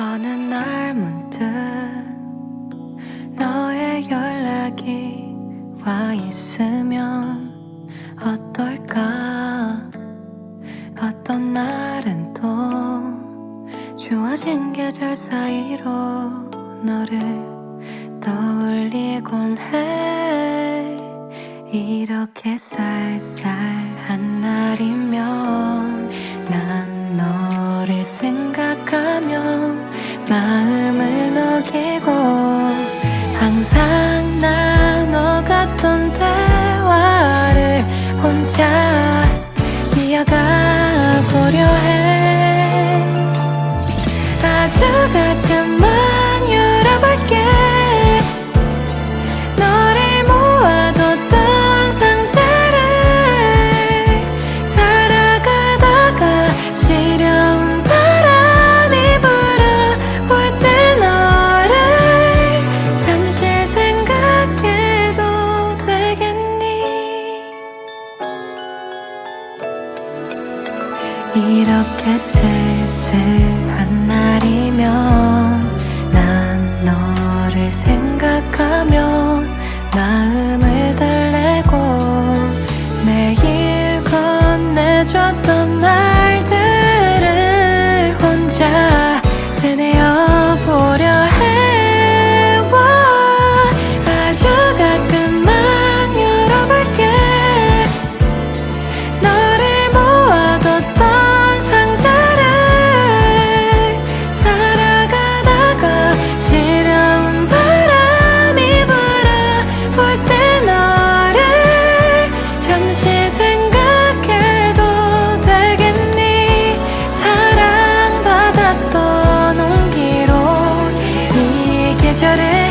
어느 날 문득 너의 연락이 와 있으면 어떨까? 어떤 날은 또 주어진 계절 사이로 너를 떠올리곤 해. 이렇게 쌀쌀한 날이면 난 너를 생각하며 마음을 녹이고 항상 나눠갔던 대화를 혼자 이어가 보려 해. 아주 가끔 이렇게 쓸쓸 계절을